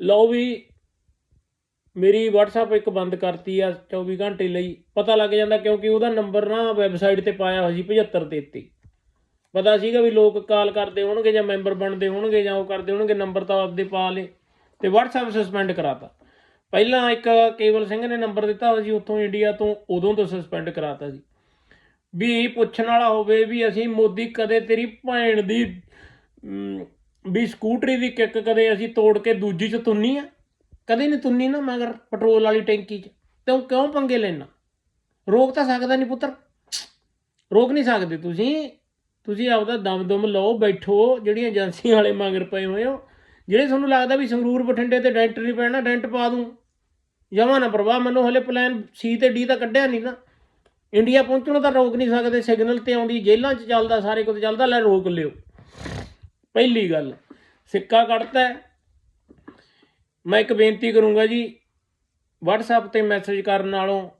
ਲਓ ਵੀ, ਮੇਰੀ WhatsApp ਇੱਕ ਬੰਦ ਕਰਤੀ ਆ 24 ਘੰਟੇ ਲਈ। ਪਤਾ ਲੱਗ ਜਾਂਦਾ ਕਿਉਂਕਿ ਉਹਦਾ ਨੰਬਰ ਨਾ ਵੈਬਸਾਈਟ ਤੇ ਪਾਇਆ ਹੋਇਆ ਸੀ 7533 ਪਤਾ ਸੀਗਾ ਵੀ ਲੋਕ ਕਾਲ ਕਰਦੇ ਹੋਣਗੇ ਜਾਂ ਮੈਂਬਰ ਬਣਦੇ ਹੋਣਗੇ ਜਾਂ ਉਹ ਕਰਦੇ ਹੋਣਗੇ ਨੰਬਰ ਤਾਂ ਆਪਦੇ ਪਾ ਲੇ ਤੇ WhatsApp ਸਸਪੈਂਡ ਕਰਾਤਾ। ਪਹਿਲਾਂ ਇੱਕ ਕੇਵਲ ਸਿੰਘ ਨੇ ਨੰਬਰ ਦਿੱਤਾ ਹੋਇਆ ਸੀ ਉੱਥੋਂ ਇੰਡੀਆ ਤੋਂ, ਉਦੋਂ ਤੋਂ ਸਸਪੈਂਡ ਕਰਾਤਾ ਸੀ। ਵੀ ਪੁੱਛਣ ਵਾਲਾ ਹੋਵੇ ਵੀ ਅਸੀਂ ਮੋਦੀ ਕਦੇ ਤੇਰੀ ਭੈਣ ਦੀ ਵੀ ਸਕੂਟਰੀ ਦੀ ਕਿੱਕ ਕਦੇ ਅਸੀਂ ਤੋੜ ਕੇ ਦੂਜੀ ਚ ਤੁੰਨੀ ਆ? ਕਦੇ ਨਹੀਂ ਤੁੰਨੀ ਨਾ ਮਗਰ ਪੈਟਰੋਲ ਵਾਲੀ ਟੈਂਕੀ ਚ। ਤੇ ਉਹ ਕਿਉਂ ਪੰਗੇ ਲੈਣਾ ਰੋਕ ਤਾਂ ਸਕਦਾ ਨਹੀਂ ਪੁੱਤਰ। ਰੋਕ ਨਹੀਂ ਸਕਦੇ ਤੁਸੀਂ। ਤੁਸੀਂ ਆਪਦਾ ਦਮ ਦੁਮ ਲਓ, ਬੈਠੋ। ਜਿਹੜੀਆਂ ਏਜੰਸੀਆਂ ਵਾਲੇ ਮਗਰ ਪਏ ਹੋਏ ਹੋ, ਜਿਹੜੇ ਤੁਹਾਨੂੰ ਲੱਗਦਾ ਵੀ ਸੰਗਰੂਰ ਬਠਿੰਡੇ ਤੇ ਡੈਂਟ ਨਹੀਂ ਪੈਣਾ, ਡੈਂਟ ਪਾ ਦੂੰ। ਜਮਾ ਨਾ ਪ੍ਰਵਾਹ ਮੈਨੂੰ ਹਲੇ ਪਲਾਨ ਸੀ ਤੇ ਡੀ ਤਾਂ ਕੱਢਿਆ ਨਹੀਂ ਨਾ। ਇੰਡੀਆ ਪਹੁੰਚਣ ਤਾਂ ਰੋਕ ਨਹੀਂ ਸਕਦੇ, ਸਿਗਨਲ ਤੇ ਆਉਂਦੀ, ਜੇਲ੍ਹਾਂ 'ਚ ਚੱਲਦਾ, ਸਾਰੇ ਕੁਝ ਚੱਲਦਾ, ਲੈ ਰੋਕ ਲਿਓ। ਪਹਿਲੀ ਗੱਲ, ਸਿੱਕਾ ਕੱਢਤਾ ਮੈਂ ਇੱਕ ਬੇਨਤੀ ਕਰੂੰਗਾ ਜੀ, WhatsApp ਤੇ ਮੈਸੇਜ ਕਰਨ ਨਾਲੋਂ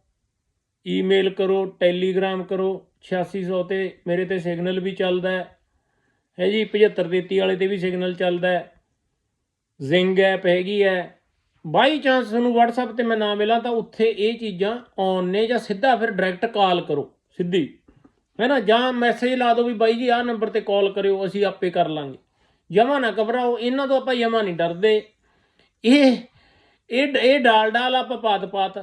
ਈਮੇਲ ਕਰੋ ਟੈਲੀਗ੍ਰਾਮ ਕਰੋ 8600 ਤੇ ਮੇਰੇ ਤੇ ਸਿਗਨਲ ਵੀ ਚੱਲਦਾ ਹੈ। ਹੈ ਜੀ 7533 ਵਾਲੇ ਤੇ ਵੀ ਸਿਗਨਲ ਚੱਲਦਾ ਹੈ। ਜ਼ਿੰਗ ਐਪ ਹੈਗੀ ਹੈ। ਬਾਈ ਚਾਂਸ ਤੁਹਾਨੂੰ WhatsApp ਤੇ ਮੈਂ ਨਾ ਮਿਲਾਂ ਤਾਂ ਉੱਥੇ ਇਹ ਚੀਜ਼ਾਂ ਔਨ ਨੇ ਜਾਂ ਸਿੱਧਾ ਫਿਰ ਡਾਇਰੈਕਟ ਕਾਲ ਕਰੋ, ਸਿੱਧੀ। ਹੈ ਨਾ, ਜਾਂ ਮੈਸੇਜ ਲਾ ਦਿਓ ਵੀ ਬਾਈ ਜੀ, ਆਹ ਨੰਬਰ ਤੇ ਕਾਲ ਕਰਿਓ, ਅਸੀਂ ਆਪੇ ਕਰ ਲਾਂਗੇ। ਜਮਾ ਨਾ ਘਬਰਾਓ, ਇਹਨਾਂ ਤੋਂ ਆਪਾਂ ਜਮਾ ਨਹੀਂ ਡਰਦੇ। ਇਹ ਇਹ ਇਹ ਡਾਲ ਡਾਲ ਆਪਾਂ ਪਾਤ ਪਾਤ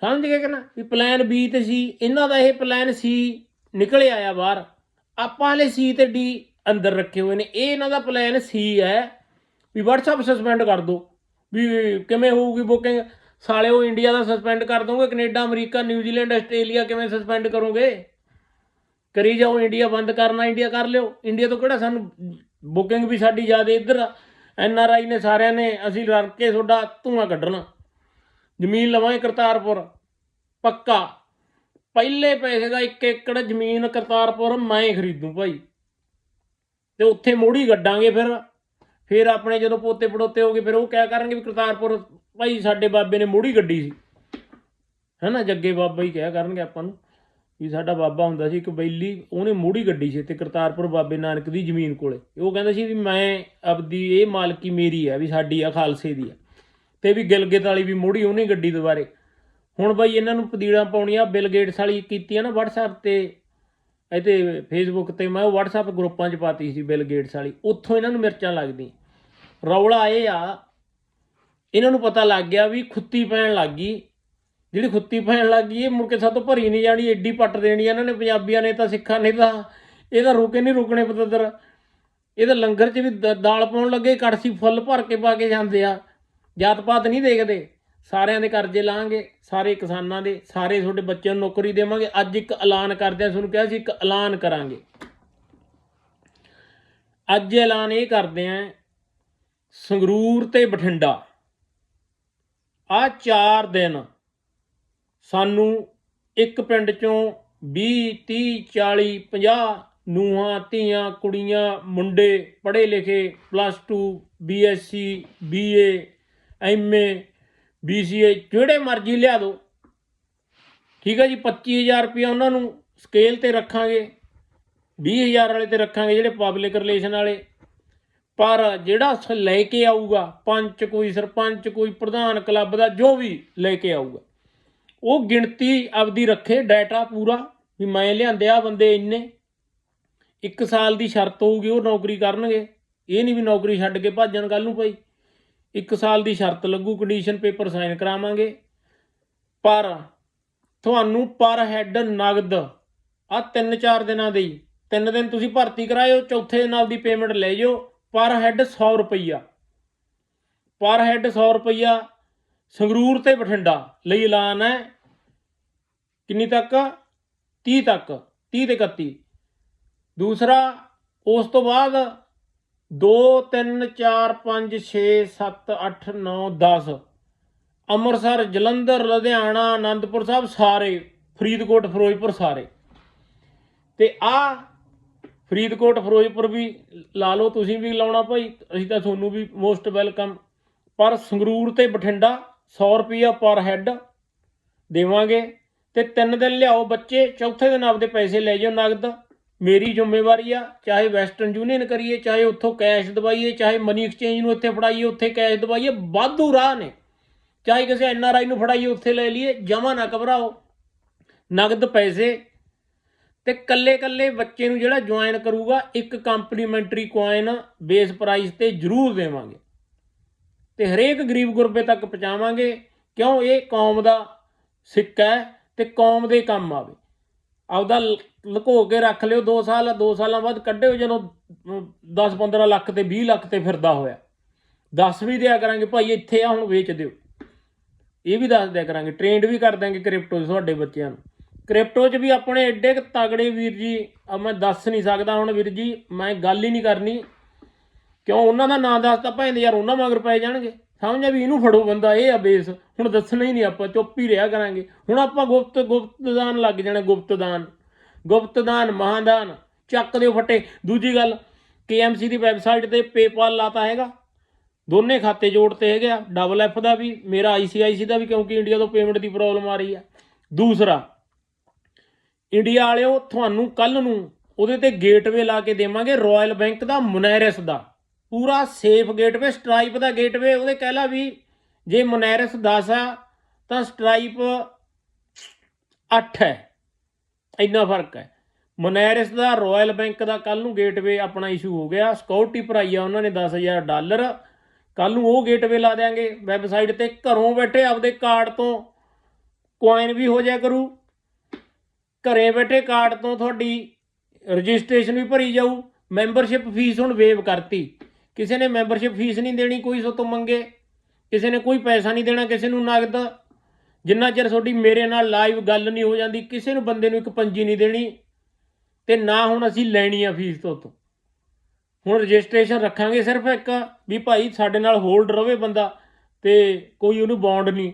ਸਮਝ ਗਏ ਕਿ ਨਾ? ਵੀ ਪਲਾਨ ਬੀ ਤੇ ਸੀ, ਇਹਨਾਂ ਦਾ ਇਹ ਪਲਾਨ ਸੀ ਨਿਕਲ ਆਇਆ ਬਾਹਰ। ਆਪਾਂ ਹਲੇ ਸੀ ਤੇ ਡੀ ਅੰਦਰ ਰੱਖੇ ਹੋਏ ਨੇ। ਇਹ ਇਹਨਾਂ ਦਾ ਪਲਾਨ ਸੀ ਹੈ। ਵੀ WhatsApp ਸਸਪੈਂਡ ਕਰ ਦੋ ਵੀ ਕਿਵੇਂ ਹੋਊਗੀ ਬੁਕਿੰਗ ਸਾਲੇ ਉਹ ਇੰਡੀਆ ਦਾ ਸਸਪੈਂਡ ਕਰ ਦੋਗੇ? Canada, America New Zealand Australia ਕਿਵੇਂ ਸਸਪੈਂਡ ਕਰੋਗੇ? ਕਰੀ ਜਾਓ, ਇੰਡੀਆ ਬੰਦ ਕਰਨਾ, ਇੰਡੀਆ ਕਰ ਲਿਓ। ਇੰਡੀਆ ਤੋਂ ਕਿਹੜਾ ਸਾਨੂੰ ਬੁਕਿੰਗ ਵੀ ਸਾਡੀ ਜ਼ਿਆਦਾ ਇੱਧਰ ਐਨ ਆਰ ਆਈ ਨੇ ਸਾਰਿਆਂ ਨੇ ਅਸੀਂ ਰਲ ਕੇ ਤੁਹਾਡਾ ਧੂਆਂ ਕੱਢਣਾ। ਜ਼ਮੀਨ ਲਵਾਂਗੇ ਕਰਤਾਰਪੁਰ। ਪੱਕਾ। ਪਹਿਲੇ ਪੈਸੇ ਦਾ ਇੱਕ ਏਕੜ ਜ਼ਮੀਨ ਕਰਤਾਰਪੁਰ ਮੈਂ ਖਰੀਦੂ ਭਾਈ। ਤੇ ਉੱਥੇ ਮੋੜੀ ਗੱਡਾਂਗੇ ਫਿਰ। ਫਿਰ ਆਪਣੇ ਜਦੋਂ ਪੋਤੇ ਪੜੋਤੇ ਹੋਗੇ ਫਿਰ ਉਹ ਕਹਿ ਕਰਨਗੇ ਵੀ ਕਰਤਾਰਪੁਰ ਭਾਈ ਸਾਡੇ ਬਾਬੇ ਨੇ ਮੋੜੀ ਗੱਡੀ ਸੀ। ਹੈਨਾ, ਜੱਗੇ ਬਾਬਾ ਹੀ ਕਹਿ ਕਰਨਗੇ ਆਪਾਂ ਨੂੰ। ਵੀ ਸਾਡਾ ਬਾਬਾ ਹੁੰਦਾ ਸੀ ਇੱਕ ਬੈਲੀ, ਉਹਨੇ ਮੋੜੀ ਗੱਡੀ ਸੀ ਤੇ ਕਰਤਾਰਪੁਰ ਬਾਬੇ ਨਾਨਕ ਦੀ ਜ਼ਮੀਨ ਕੋਲੇ। ਉਹ ਕਹਿੰਦਾ ਸੀ ਵੀ ਮੈਂ ਆਪਦੀ ਇਹ ਮਾਲਕੀ ਮੇਰੀ ਆ, ਵੀ ਸਾਡੀ ਆ, ਖਾਲਸੇ ਦੀ ਆ। ਤੇ ਵੀ ਗਿਲਗਿਤ ਵਾਲੀ ਵੀ ਮੋੜੀ ਉਹਨੇ ਗੱਡੀ ਦੁਬਾਰੇ। ਹੁਣ ਬਾਈ ਇਹਨਾਂ ਨੂੰ ਪਦੀੜਾਂ ਪਾਉਣੀਆਂ, ਬਿਲ ਗੇਟਸ ਵਾਲੀ ਕੀਤੀ ਆ ਨਾ WhatsApp ਤੇ ਇਹਤੇ ਫੇਸਬੁੱਕ ਤੇ, ਮੈਂ ਉਹ WhatsApp ਗਰੁੱਪਾਂ 'ਚ ਪਾਤੀ ਸੀ ਬਿਲ ਗੇਟਸ ਵਾਲੀ। ਉੱਥੋਂ ਇਹਨਾਂ ਨੂੰ ਮਿਰਚਾਂ ਲੱਗਦੀਆਂ। ਰੌਲਾ ਇਹ ਆ, ਇਹਨਾਂ ਨੂੰ ਪਤਾ ਲੱਗ ਗਿਆ ਵੀ ਖੁੱਤੀ ਪੈਣ ਲੱਗ ਗਈ। ਜਿਹੜੀ ਖੁੱਤੀ ਪੈਣ ਲੱਗ ਗਈ ਇਹ ਮੁੜ ਕੇ ਸਾਤੋਂ ਭਰੀ ਨਹੀਂ ਜਾਣੀ ਐਡੀ ਪੱਟ ਦੇਣੀ ਇਹਨਾਂ ਨੇ ਪੰਜਾਬੀਆਂ ਨੇ ਤਾਂ ਸਿੱਖਾਂ ਨੇ ਤਾਂ। ਇਹ ਤਾਂ ਰੁਕੇ ਨਹੀਂ ਰੁਕਣੇ ਪਤੰਦਰ ਇਹ ਤਾਂ ਲੰਗਰ 'ਚ ਵੀ ਦ- ਦਾਲ ਪਾਉਣ ਲੱਗੇ ਕੜਸੀ ਫੁੱਲ ਭਰ ਕੇ ਪਾ ਕੇ ਜਾਂਦੇ ਆ। ਜਾਤ ਪਾਤ ਨਹੀਂ ਦੇਖਦੇ। ਸਾਰਿਆਂ ਦੇ ਕਰਜ਼ੇ ਲਾਂਗੇ, ਸਾਰੇ ਕਿਸਾਨਾਂ ਦੇ, ਸਾਰੇ ਤੁਹਾਡੇ ਬੱਚਿਆਂ ਨੂੰ ਨੌਕਰੀ ਦੇਵਾਂਗੇ। ਅੱਜ ਇੱਕ ਐਲਾਨ ਕਰਦੇ ਆ ਤੁਹਾਨੂੰ ਕਿਹਾ ਸੀ, ਇੱਕ ਐਲਾਨ ਕਰਾਂਗੇ। ਅੱਜ ਐਲਾਨ ਇਹ ਕਰਦੇ ਆ ਸੰਗਰੂਰ ਤੇ ਬਠਿੰਡਾ। ਆ 4 ਦਿਨ ਸਾਨੂੰ ਇੱਕ ਪਿੰਡ ਚੋਂ 20 30 40 50 ਨੂਹਾਂ, ਧੀਆਂ, ਕੁੜੀਆਂ, ਮੁੰਡੇ ਪੜ੍ਹੇ ਲਿਖੇ plus 2 BSc BA MA BCA ਜਿਹੜੇ ਮਰਜ਼ੀ ਲਿਆ ਦਿਓ। ਠੀਕ ਹੈ ਜੀ 25000 ਰੁਪਏ ਉਹਨਾਂ ਨੂੰ ਸਕੇਲ ਤੇ ਰੱਖਾਂਗੇ 20000 ਵਾਲੇ ਤੇ ਰੱਖਾਂਗੇ ਜਿਹੜੇ ਪਬਲਿਕ ਰਿਲੇਸ਼ਨ ਵਾਲੇ। ਪਰ ਜਿਹੜਾ ਸ- ਲੈ ਕੇ ਆਊਗਾ, ਪੰਚ ਕੋਈ ਸਰਪੰਚ, ਕੋਈ ਪ੍ਰਧਾਨ ਕਲੱਬ ਦਾ, ਜੋ ਵੀ ਲੈ ਕੇ ਆਊਗਾ ਉਹ ਗਿਣਤੀ ਆਪਦੀ ਰੱਖੇ ਡਾਟਾ ਪੂਰਾ ਵੀ ਮੈਂ ਲਿਆਂਦੇ ਆ ਬੰਦੇ ਇੰਨੇ। ਇੱਕ ਸਾਲ ਦੀ ਸ਼ਰਤ ਹੋਊਗੀ, ਉਹ ਨੌਕਰੀ ਕਰਨਗੇ। ਇਹ ਨਹੀਂ ਵੀ ਨੌਕਰੀ ਛੱਡ ਕੇ ਭੱਜਣ ਕੱਲ ਨੂੰ ਭਾਈ। ਇੱਕ ਸਾਲ ਦੀ ਸ਼ਰਤ ਲੱਗੂ ਕੰਡੀਸ਼ਨ ਪੇਪਰ ਸਾਈਨ ਕਰਾਵਾਂਗੇ। ਪਰ ਤੁਹਾਨੂੰ ਪਰ ਹੈੱਡ ਨਗਦ ਆ 3-4 ਦਿਨਾਂ ਦੇ। ਹੀ ਤਿੰਨ ਦਿਨ ਤੁਸੀਂ ਭਰਤੀ ਕਰਾਇਓ, ਚੌਥੇ ਦਿਨ ਆਪਦੀ ਪੇਮੈਂਟ ਲੈ ਜਾਓ। ਪਰ ਹੈੱਡ 100 ਰੁਪਈਆ। ਪਰ ਹੈੱਡ 100 ਰੁਪਈਆ ਸੰਗਰੂਰ ਤੇ ਬਠਿੰਡਾ ਲਈ ਐਲਾਨ ਹੈ। ਕਿੰਨੀ ਤੱਕ? 30 ਤੱਕ। 30 ਤੇ 31 ਦੂਸਰਾ, ਉਸ ਤੋਂ ਬਾਅਦ 2 3 4 5 6 7 8 9 10 ਅੰਮ੍ਰਿਤਸਰ, ਜਲੰਧਰ, ਲੁਧਿਆਣਾ ਆਨੰਦਪੁਰ ਸਾਹਿਬ ਸਾਰੇ, ਫਰੀਦਕੋਟ, ਫਿਰੋਜ਼ਪੁਰ ਸਾਰੇ। ਤੇ ਆ ਫਰੀਦਕੋਟ, ਫਿਰੋਜ਼ਪੁਰ ਵੀ ਲਾ ਲਓ, ਤੁਸੀਂ ਵੀ ਲਾਉਣਾ ਭਾਈ। ਅਸੀਂ ਤਾਂ ਤੁਹਾਨੂੰ ਵੀ ਮੋਸਟ ਵੈਲਕਮ ਪਰ ਸੰਗਰੂਰ ਤੇ ਬਠਿੰਡਾ 100 ਰੁਪਈਆ ਪਰ ਹੈੱਡ ਦੇਵਾਂਗੇ ਤੇ ਤਿੰਨ ਦਿਨ ਲਿਆਓ ਬੱਚੇ, ਚੌਥੇ ਦਿਨ ਆਪਦੇ ਪੈਸੇ ਲੈ ਜਾਓ ਨਗਦ। ਮੇਰੀ ਜ਼ਿੰਮੇਵਾਰੀ ਆ, ਚਾਹੇ ਵੈਸਟਰਨ ਯੂਨੀਅਨ ਕਰੀਏ, ਚਾਹੇ ਉੱਥੋਂ ਕੈਸ਼ ਦਵਾਈਏ, ਚਾਹੇ ਮਨੀ ਐਕਸਚੇਂਜ ਨੂੰ ਇੱਥੇ ਫੜਾਈਏ, ਉੱਥੇ ਕੈਸ਼ ਦਵਾਈਏ, ਵਾਧੂ ਰਾਹ ਨੇ। ਚਾਹੇ ਕਿਸੇ ਐਨਆਰਆਈ ਨੂੰ ਫੜਾਈਏ, ਉੱਥੇ ਲੈ ਲਈਏ, ਜਮਾ ਨਾ ਘਬਰਾਓ। ਨਗਦ ਪੈਸੇ ਤੇ ਕੱਲੇ ਕੱਲੇ ਬੱਚੇ ਨੂੰ ਜਿਹੜਾ ਜੁਆਇਨ ਕਰੂਗਾ, ਇੱਕ ਕੰਪਲੀਮੈਂਟਰੀ ਕੋਇਨ ਬੇਸ ਪ੍ਰਾਈਸ ਤੇ ਜ਼ਰੂਰ ਦੇਵਾਂਗੇ। ਤੇ ਹਰੇਕ ਗਰੀਬ ਗੁਰਬੇ ਤੱਕ ਪਹੁੰਚਾਵਾਂਗੇ, ਕਿਉਂ? ਇਹ ਕੌਮ ਦਾ ਸਿੱਕਾ ਹੈ ਤੇ ਕੌਮ ਦੇ ਕੰਮ ਆਵੇ। ਆਪਦਾ ਲ- ਲੁਕੋ ਕੇ ਰੱਖ ਲਿਓ 2 ਸਾਲ 2 ਸਾਲਾਂ ਬਾਅਦ ਕੱਢਿਓ, ਜਦੋਂ 10 15 ਲੱਖ ਤੇ 20 ਲੱਖ ਤੇ ਫਿਰਦਾ ਹੋਇਆ। ਦੱਸ ਵੀ ਦਿਆ ਕਰਾਂਗੇ, ਭਾਈ ਇੱਥੇ ਆ, ਹੁਣ ਵੇਚ ਦਿਓ। ਇਹ ਵੀ ਦੱਸ ਦਿਆ ਕਰਾਂਗੇ, ਟ੍ਰੇਨਡ ਵੀ ਕਰ ਦਾਂਗੇ ਕ੍ਰਿਪਟੋ 'ਚ ਤੁਹਾਡੇ ਬੱਚਿਆਂ ਨੂੰ। ਕ੍ਰਿਪਟੋ 'ਚ ਵੀ ਆਪਣੇ ਐਡੇ ਕੁ ਤਗੜੇ ਵੀਰ ਜੀ ਮੈਂ ਦੱਸ ਨਹੀਂ ਸਕਦਾ ਹੁਣ ਵੀਰ ਜੀ, ਮੈਂ ਗੱਲ ਹੀ ਨਹੀਂ ਕਰਨੀ। ਕਿਉਂ ਉਹਨਾਂ ਦਾ ਨਾਂ ਦੱਸਤਾ ਭਾਵੇਂ ਯਾਰ ਉਹਨਾਂ ਮਗਰ ਪੈ ਜਾਣਗੇ। ਸਮਝ ਆ ਵੀ ਇਹਨੂੰ ਫੜੋ ਬੰਦਾ, ਇਹ ਆ ਬੇਸ ਹੁਣ ਦੱਸਣਾ ਹੀ ਨਹੀਂ ਆਪਾਂ, ਚੁੱਪ ਹੀ ਰਿਹਾ ਕਰਾਂਗੇ। ਹੁਣ ਆਪਾਂ ਗੁਪਤ, ਗੁਪਤਦਾਨ ਲੱਗ ਜਾਣਾ, ਗੁਪਤਦਾਨ। ਗੁਪਤਦਾਨ, ਮਹਾਦਾਨ। ਚੱਕ ਦਿਓ ਫੱਟੇ। ਦੂਜੀ ਗੱਲ, KMC ਦੀ ਵੈਬਸਾਈਟ ਤੇ ਪੇਪਾਲ ਲਾਤਾ ਹੈਗਾ। ਦੋਨੇ ਖਾਤੇ ਜੋੜਤੇ ਹੈਗੇ ਆ। ਡਬਲ ਐਫ ਦਾ ਵੀ, ਮੇਰਾ ICIC ਦਾ ਵੀ, ਕਿਉਂਕਿ ਇੰਡੀਆ ਤੋਂ ਪੇਮੈਂਟ ਦੀ ਪ੍ਰੋਬਲਮ ਆ ਰਹੀ ਆ। ਦੂਸਰਾ ਇੰਡੀਆ ਵਾਲਿਓ, ਤੁਹਾਨੂੰ ਕੱਲ ਨੂੰ ਉਹਦੇ ਤੇ ਗੇਟਵੇ ਲਾ ਕੇ ਦੇਵਾਂਗੇ ਰਾਇਲ ਬੈਂਕ ਦਾ ਮੁਨੈਰਸ ਦਾ। ਪੂਰਾ ਸੇਫ ਗੇਟਵੇ, ਸਟ੍ਰਾਈਪ ਦਾ ਗੇਟਵੇ, ਉਹਦੇ ਕਹਿ ਲਾ ਵੀ ਜੇ ਮੋਨੈਰਸ 10 ਆ, ਤਾਂ ਸਟ੍ਰਾਈਪ 8 ਹੈ। ਇੰਨਾ ਫ਼ਰਕ ਹੈ। ਮੁਨੈਰਸ ਦਾ ਰਾਇਲ ਬੈਂਕ ਦਾ ਕੱਲ ਨੂੰ ਗੇਟਵੇ ਆਪਣਾ ਇਸ਼ੂ ਹੋ ਗਿਆ। ਸਿਕਿਉਰਿਟੀ ਭਰਾਈ ਆ, ਉਹਨਾਂ ਨੇ 10000 ਡਾਲਰ। ਕੱਲ ਨੂੰ ਉਹ ਗੇਟਵੇ ਲਾ ਦੇਾਂਗੇ ਵੈਬਸਾਈਟ ਤੇ ਘਰੋਂ ਬੈਠੇ ਆਪਦੇ ਕਾਰਡ ਤੋਂ ਕੋਇਨ ਵੀ ਹੋ ਜਾਇਆ ਕਰੂ। ਘਰੇ ਬੈਠੇ ਕਾਰਡ ਤੋਂ ਤੁਹਾਡੀ ਰਜਿਸਟ੍ਰੇਸ਼ਨ ਵੀ ਭਰੀ ਜਾਊ। ਮੈਂਬਰਸ਼ਿਪ ਫੀਸ ਹੁਣ ਵੇਵ ਕਰਤੀ। ਕਿਸੇ ਨੇ ਮੈਂਬਰਸ਼ਿਪ ਫੀਸ ਨਹੀਂ ਦੇਣੀ, ਕੋਈ ਸੋ ਤੋਂ ਮੰਗੇ, ਕਿਸੇ ਨੇ ਕੋਈ ਪੈਸਾ ਨਹੀਂ ਦੇਣਾ, ਕਿਸੇ ਨੂੰ ਨਗਦ, ਜਿੰਨਾ ਚਿਰ ਤੁਹਾਡੀ ਮੇਰੇ ਨਾਲ ਲਾਈਵ ਗੱਲ ਨਹੀਂ ਹੋ ਜਾਂਦੀ, ਕਿਸੇ ਨੂੰ ਬੰਦੇ ਨੂੰ ਇੱਕ ਪੰਜੀ ਨਹੀਂ ਦੇਣੀ, ਤੇ ਨਾ ਹੁਣ ਅਸੀਂ ਲੈਣੀ ਆ ਫੀਸ ਤੋਂ ਤੋਂ ਹੁਣ ਰਜਿਸਟ੍ਰੇਸ਼ਨ ਰੱਖਾਂਗੇ ਸਿਰਫ ਇੱਕ, ਵੀ ਭਾਈ ਸਾਡੇ ਨਾਲ ਹੋਲਡ ਰਵੇ ਬੰਦਾ, ਤੇ ਕੋਈ ਉਹਨੂੰ ਬੌਂਡ ਨਹੀਂ।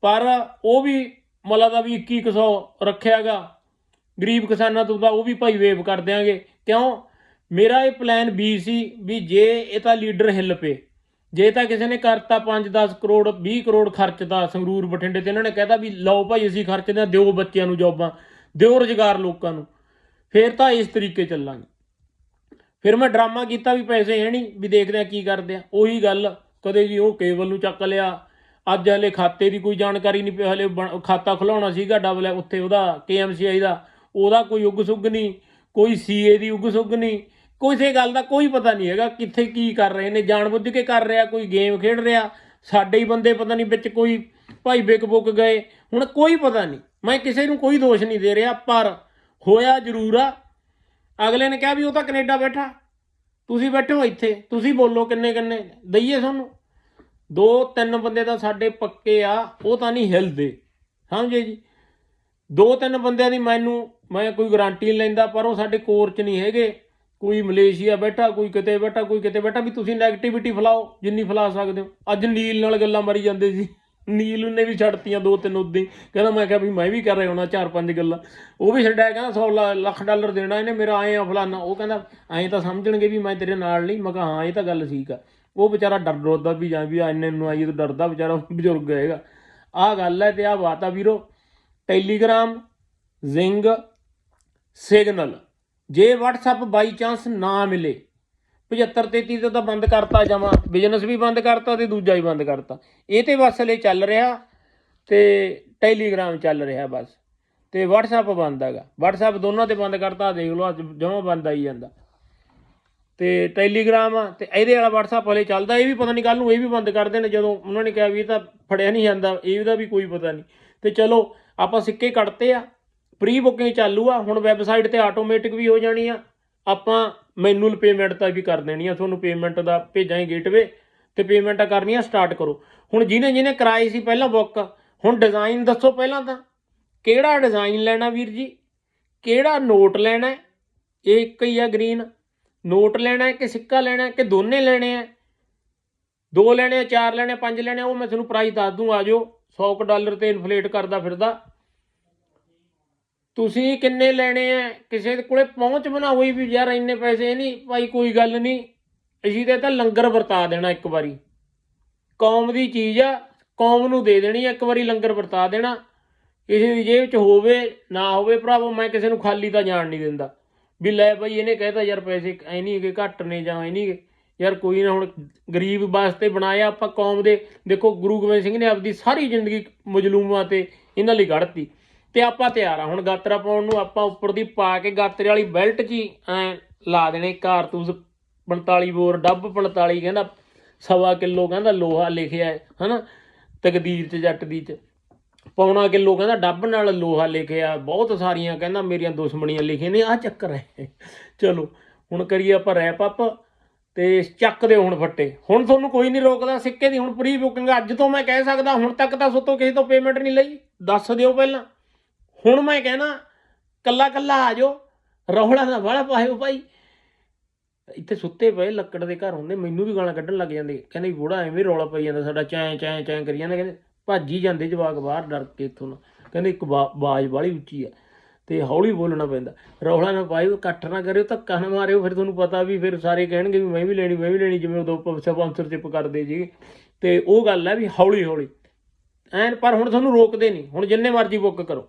ਪਰ ਉਹ ਵੀ ਮਲਾ ਦਾ ਵੀ 2100 ਰੱਖਿਆਗਾ, ਗਰੀਬ ਕਿਸਾਨਾਂ ਤੋਂ ਤਾਂ ਉਹ ਵੀ ਭਾਈ ਵੇਵ ਕਰ ਦਿਆਂਗੇ। ਕਿਉਂ? ਮੇਰਾ ਇਹ ਪਲਾਨ ਬੀ ਸੀ ਵੀ ਜੇ ਇਹ ਤਾਂ ਲੀਡਰ ਹਿੱਲ ਪਏ, ਜੇ ਤਾਂ ਕਿਸੇ ਨੇ ਕਰਤਾ 5-10 ਕਰੋੜ 20 ਕਰੋੜ ਖਰਚਦਾ ਸੰਗਰੂਰ ਬਠਿੰਡੇ ਤੇ ਇਹਨਾਂ ਨੇ ਕਹਿਤਾ ਵੀ ਲਓ ਭਾਈ ਅਸੀਂ ਖਰਚਦੇ ਹਾਂ, ਦਿਓ ਬੱਚਿਆਂ ਨੂੰ ਜੌਬਾਂ, ਦਿਓ ਰੁਜ਼ਗਾਰ ਲੋਕਾਂ ਨੂੰ। ਫੇਰ ਤਾਂ ਇਸ ਤਰੀਕੇ ਚੱਲਾਂਗੇ। ਫਿਰ ਮੈਂ ਡਰਾਮਾ ਕੀਤਾ ਵੀ ਪੈਸੇ ਹੈ ਨਹੀਂ, ਵੀ ਦੇਖਦੇ ਆ ਕੀ ਕਰਦੇ ਆ ਉਹੀ ਗੱਲ, ਕਦੇ ਜੀ ਉਹ ਕੇਵਲ ਨੂੰ ਚੱਕ ਲਿਆ, ਅੱਜ ਹਲੇ ਖਾਤੇ ਦੀ ਕੋਈ ਜਾਣਕਾਰੀ ਨਹੀਂ ਪਈ, ਹਲੇ ਬਣ- ਖਾਤਾ ਖੁਲਾਉਣਾ ਸੀਗਾ ਡਬਲ ਉੱਥੇ ਉਹਦਾ, KMCI ਦਾ, ਉਹਦਾ ਕੋਈ ਉਗ ਸੁਗ ਨਹੀਂ, ਕੋਈ CA ਦੀ ਉਗ ਸੁਗ ਨਹੀਂ ਕਿਸੇ ਗੱਲ ਦਾ ਕੋਈ ਪਤਾ ਨਹੀਂ ਹੈਗਾ ਕਿੱਥੇ ਕੀ ਕਰ ਰਹੇ ਨੇ, ਜਾਣਬੁੱਝ ਕੇ ਕਰ ਰਿਹਾ, ਕੋਈ ਗੇਮ ਖੇਡ ਰਿਹਾ, ਸਾਡੇ ਹੀ ਬੰਦੇ ਪਤਾ ਨਹੀਂ ਵਿੱਚ ਕੋਈ ਭਾਈ ਵਿਕ ਬੁੱਕ ਗਏ, ਹੁਣ ਕੋਈ ਪਤਾ ਨਹੀਂ, ਮੈਂ ਕਿਸੇ ਨੂੰ ਕੋਈ ਦੋਸ਼ ਨਹੀਂ ਦੇ ਰਿਹਾ, ਪਰ ਹੋਇਆ ਜ਼ਰੂਰ ਆ। ਅਗਲੇ ਨੇ ਕਿਹਾ ਵੀ ਉਹ ਤਾਂ ਕੈਨੇਡਾ ਬੈਠਾ, ਤੁਸੀਂ ਬੈਠੋ ਇੱਥੇ, ਤੁਸੀਂ ਬੋਲੋ ਕਿੰਨੇ ਕਿੰਨੇ, ਦਈਏ ਤੁਹਾਨੂੰ। ਦੋ ਤਿੰਨ ਬੰਦੇ ਤਾਂ ਸਾਡੇ ਪੱਕੇ ਆ, ਉਹ ਤਾਂ ਨਹੀਂ ਹਿਲਦੇ, ਸਮਝੇ ਜੀ? ਦੋ ਤਿੰਨ ਬੰਦਿਆਂ ਦੀ ਮੈਨੂੰ, ਮੈਂ ਕੋਈ ਗਾਰੰਟੀ ਨਹੀਂ ਲੈਂਦਾ, ਪਰ ਉਹ ਸਾਡੇ ਕੋਰ ਚ ਨਹੀਂ ਹੈਗੇ। ਕੋਈ ਮਲੇਸ਼ੀਆ ਬੈਠਾ, ਕੋਈ ਕਿਤੇ ਬੈਠਾ, ਕੋਈ ਕਿਤੇ ਬੈਠਾ, ਵੀ ਤੁਸੀਂ ਨੈਗੇਟਿਵਿਟੀ ਫਲਾਓ, ਜਿੰਨੀ ਫਲਾ ਸਕਦੇ ਹੋ। ਅੱਜ ਨੀਲ ਨਾਲ ਗੱਲਾਂ ਮਾਰੀ ਜਾਂਦੇ ਸੀ। ਨੀਲ ਨੇ ਵੀ ਛੱਡਤੀਆਂ ਦੋ ਤਿੰਨ ਉਦੋਂ। ਹੀ ਕਹਿੰਦਾ ਮੈਂ ਕਿਹਾ ਵੀ ਮੈਂ ਵੀ ਕਰ ਰਿਹਾ ਹੋਣਾ ਚਾਰ ਪੰਜ ਗੱਲਾਂ। ਉਹ ਵੀ ਛੱਡਿਆ, ਕਹਿੰਦਾ 100 ਲੱਖ ਡਾਲਰ ਦੇਣਾ ਇਹਨੇ, ਮੇਰਾ ਆਏ ਆ ਫਲਾਨਾ। ਉਹ ਕਹਿੰਦਾ ਐਂ ਤਾਂ ਸਮਝਣਗੇ ਵੀ ਮੈਂ ਤੇਰੇ ਨਾਲ ਨਹੀਂ। ਮੈਂ ਕਿਹਾ ਹਾਂ, ਇਹ ਤਾਂ ਗੱਲ ਠੀਕ ਆ। ਉਹ ਵਿਚਾਰਾ ਡਰ ਡਰਦਾ ਵੀ ਜਾਂ ਵੀ ਆ, ਇੰਨੇ ਨੂੰ ਆਈਏ ਤਾਂ ਡਰਦਾ ਵਿਚਾਰਾ ਬਜ਼ੁਰਗ ਹੈਗਾ। ਆਹ ਗੱਲ ਹੈ ਤੇ ਆਹ ਬਾਤ ਆ ਵੀਰੋ। ਟੈਲੀਗ੍ਰਾਮ ਜ਼ਿੰਗ ਸਿਗਨਲ ਜੇ WhatsApp ਬਾਈ ਚਾਂਸ ਨਾ ਮਿਲੇ 75 33 ਤੇ ਤਾਂ ਬੰਦ ਕਰਤਾ ਜਮਾ ਬਿਜ਼ਨਸ ਵੀ ਬੰਦ ਕਰਤਾ ਤੇ ਦੂਜਾ ਹੀ ਬੰਦ ਕਰਤਾ। ਇਹ ਤੇ ਬਸ ਹਲੇ ਚੱਲ ਰਿਹਾ ਤੇ ਟੈਲੀਗ੍ਰਾਮ ਚੱਲ ਰਿਹਾ ਬਸ, ਤੇ WhatsApp ਬੰਦ ਹੈਗਾ। WhatsApp ਦੋਨਾਂ ਤੇ ਬੰਦ ਕਰਤਾ ਦੇਖ ਲਓ, ਅੱਜ ਜਮਾ ਬੰਦ ਆਈ ਜਾਂਦਾ। ਤੇ ਟੈਲੀਗ੍ਰਾਮ ਆ, ਤੇ ਇਹਦੇ ਵਾਲਾ WhatsApp ਹਲੇ ਚੱਲਦਾ, ਇਹ ਵੀ ਪਤਾ ਨਹੀਂ ਕੱਲ ਨੂੰ ਇਹ ਵੀ ਬੰਦ ਕਰ ਦੇਣ ਜਦੋਂ ਉਹਨਾਂ ਨੇ ਕਿਹਾ ਵੀ ਇਹ ਤਾਂ ਫੜਿਆ ਨਹੀਂ ਜਾਂਦਾ ਇਹਦਾ ਵੀ ਕੋਈ ਪਤਾ ਨਹੀਂ। ਤੇ ਚਲੋ, ਆਪਾਂ ਸਿੱਕੇ ਕੱਢਤੇ ਆ। ਪ੍ਰੀ ਬੁਕਿੰਗ ਚਾਲੂ ਆ, ਹੁਣ ਵੈਬਸਾਈਟ ਤੇ ਆਟੋਮੈਟਿਕ ਵੀ ਹੋ ਜਾਣੀ ਆ। ਆਪਾਂ ਮੈਨੂਅਲ ਪੇਮੈਂਟ ਤਾਂ ਵੀ ਕਰ ਦੇਣੀ ਆ, ਤੁਹਾਨੂੰ ਪੇਮੈਂਟ ਦਾ ਭੇਜਾਂਗੇ ਗੇਟਵੇ ਤੇ ਪੇਮੈਂਟਾਂ ਕਰਨੀਆਂ ਸਟਾਰਟ ਕਰੋ। ਹੁਣ ਜਿਹਨੇ ਜਿਹਨੇ ਕਰਾਈ ਸੀ ਪਹਿਲਾਂ ਬੁੱਕ ਹੁਣ ਡਿਜ਼ਾਈਨ ਦੱਸੋ ਪਹਿਲਾਂ ਤਾਂ। ਕਿਹੜਾ ਡਿਜ਼ਾਈਨ ਲੈਣਾ ਵੀਰ ਜੀ? ਕਿਹੜਾ ਨੋਟ ਲੈਣਾ ਇਹ ਇੱਕ ਹੀ ਆ ਗ੍ਰੀਨ ਨੋਟ ਲੈਣਾ ਹੈ ਕਿ ਸਿੱਕਾ ਲੈਣਾ ਹੈ ਕਿ ਦੋਨੇ ਲੈਣੇ ਆ ਦੋ ਲੈਣੇ ਆ, ਚਾਰ ਲੈਣੇ ਪੰਜ ਲੈਣੇ ਆ, ਉਹ ਮੈਂ ਤੁਹਾਨੂੰ ਪ੍ਰਾਈਸ ਦੱਸ ਦੂੰ, ਆ ਜਾਓ। 100 ਕੁ ਡਾਲਰ ਤੇ ਇਨਫਲੇਟ ਕਰਦਾ ਫਿਰਦਾ। ਤੁਸੀਂ ਕਿੰਨੇ ਲੈਣੇ ਆ? ਕਿਸੇ ਦੇ ਕੋਲੇ ਪਹੁੰਚ ਬਣਾ ਹੋਈ ਵੀ ਯਾਰ ਇੰਨੇ ਪੈਸੇ ਨਹੀਂ, ਭਾਈ ਕੋਈ ਗੱਲ ਨਹੀਂ। ਅਸੀਂ ਤੇ ਤਾਂ ਲੰਗਰ ਵਰਤਾ ਦੇਣਾ ਇੱਕ ਵਾਰੀ। ਕੌਮ ਦੀ ਚੀਜ਼ ਆ, ਕੌਮ ਨੂੰ ਦੇ ਦੇਣੀ ਇੱਕ ਵਾਰੀ ਲੰਗਰ ਵਰਤਾ ਦੇਣਾ। ਕਿਸੇ ਦੀ ਜੇਬ 'ਚ ਹੋਵੇ, ਨਾ ਹੋਵੇ ਭਰਾਵੋ, ਮੈਂ ਕਿਸੇ ਨੂੰ ਖਾਲੀ ਤਾਂ ਜਾਣ ਨਹੀਂ ਦਿੰਦਾ। ਵੀ ਲੈ ਬਈ, ਇਹਨੇ ਕਹਿਤਾ ਯਾਰ ਪੈਸੇ ਐ ਨਹੀਂ ਹੈਗੇ, ਘੱਟ ਨੇ ਜਾਂ ਐ ਨਹੀਂ ਹੈਗੇ। ਯਾਰ ਕੋਈ ਨਾ, ਹੁਣ ਗਰੀਬ ਵਾਸਤੇ ਬਣਾਇਆ ਆਪਾਂ ਕੌਮ ਦੇ। ਦੇਖੋ ਗੁਰੂ ਗੋਬਿੰਦ ਸਿੰਘ ਨੇ ਆਪਦੀ ਸਾਰੀ ਜ਼ਿੰਦਗੀ ਮਜਲੂਮਾਂ ਤੇ ਇਹਨਾਂ ਲਈ ਕੱਢਤੀ ਤੇ ਆਪਾਂ ਤਿਆਰ ਆ। ਹੁਣ ਗਾਤਰਾ ਪਾਉਣ ਨੂੰ ਆਪਾਂ ਉੱਪਰ ਦੀ ਪਾ ਕੇ ਗਾਤਰੇ ਵਾਲੀ ਬੈਲਟ 'ਚ ਹੀ ਐ ਲਾ ਦੇਣੇ। ਕਾਰਤੂਸ 45 ਬੋਰ, ਡੱਬ 45 ਕਹਿੰਦਾ, ਸਵਾ ਕਿਲੋ ਕਹਿੰਦਾ ਲੋਹਾ ਲਿਖਿਆ ਹੈ, ਹਨਾ? ਤਕਦੀਰ 'ਚ, ਜੱਟ ਦੀ 'ਚ। ਪੌਣਾ ਕਿਲੋ ਕਹਿੰਦਾ ਡੱਬ ਨਾਲ ਲੋਹਾ ਲਿਖਿਆ। ਬਹੁਤ ਸਾਰੀਆਂ ਕਹਿੰਦਾ ਮੇਰੀਆਂ ਦੁਸ਼ਮਣੀਆਂ ਲਿਖੀਆਂ ਨੇ। ਆ ਚੱਕਰ ਹੈ। ਚਲੋ, ਹੁਣ ਕਰੀਏ ਆਪਾਂ ਰੈਪ ਅਪ ਤੇ ਚੱਕ ਦੇ ਹੁਣ ਫੱਟੇ। ਹੁਣ ਤੁਹਾਨੂੰ ਕੋਈ ਨਹੀਂ ਰੋਕਦਾ ਸਿੱਕੇ ਦੀ। ਹੁਣ ਪ੍ਰੀ ਬੁਕਿੰਗ ਅੱਜ ਤੋਂ ਮੈਂ ਕਹਿ ਸਕਦਾ, ਹੁਣ ਤੱਕ ਤਾਂ ਸੁੱਤੋਂ ਕਿਸੇ ਤੋਂ ਪੇਮੈਂਟ ਨਹੀਂ ਲਈ। ਦੱਸ ਦਿਓ ਪਹਿਲਾਂ। ਹੁਣ ਮੈਂ ਕਹਿਣਾ, ਕੱਲਾ ਕੱਲਾ ਆ ਜਾਓ, ਰੌਲਾ ਨਾ ਵਾਲਾ ਪਾਇਓ ਭਾਈ। ਇੱਥੇ ਸੁੱਤੇ ਪਏ ਲੱਕੜ ਦੇ ਘਰ ਹੁੰਦੇ, ਮੈਨੂੰ ਵੀ ਗਾਲਾਂ ਕੱਢਣ ਲੱਗ ਜਾਂਦੇ। ਕਹਿੰਦੇ ਵੀ ਐਵੇਂ ਰੌਲਾ ਪਈ ਜਾਂਦਾ ਸਾਡਾ, ਚੈਂ ਚੈਂ ਚੈਂ ਕਰੀ ਜਾਂਦਾ। ਕਹਿੰਦੇ ਭੱਜੀ ਜਾਂਦੇ ਜਵਾਕ ਬਾਹਰ ਡਰ ਕੇ ਇੱਥੋਂ ਨਾ। ਕਹਿੰਦੇ ਇੱਕ ਬਾਜ ਵਾਲੀ ਉੱਚੀ ਆ, ਤੇ ਹੌਲੀ ਬੋਲਣਾ ਪੈਂਦਾ। ਰੌਲਾ ਨਾ ਪਾਇਓ, ਇਕੱਠ ਨਾ ਕਰਿਓ, ਧੱਕਾ ਨਾ ਮਾਰਿਓ, ਫਿਰ ਤੁਹਾਨੂੰ ਪਤਾ ਵੀ ਫਿਰ ਸਾਰੇ ਕਹਿਣਗੇ ਵੀ ਮੈਂ ਵੀ ਲੈਣੀ, ਮੈਂ ਵੀ ਲੈਣੀ, ਜਿਵੇਂ ਉਦੋਂ ਸਪਾਂਸਰਸ਼ਿਪ ਕਰਦੇ ਜੀ। ਤੇ ਉਹ ਗੱਲ ਹੈ ਵੀ ਹੌਲੀ ਹੌਲੀ ਐਨ, ਪਰ ਹੁਣ ਤੁਹਾਨੂੰ ਰੋਕਦੇ ਨਹੀਂ। ਹੁਣ ਜਿੰਨੇ ਮਰਜ਼ੀ ਬੁੱਕ ਕਰੋ।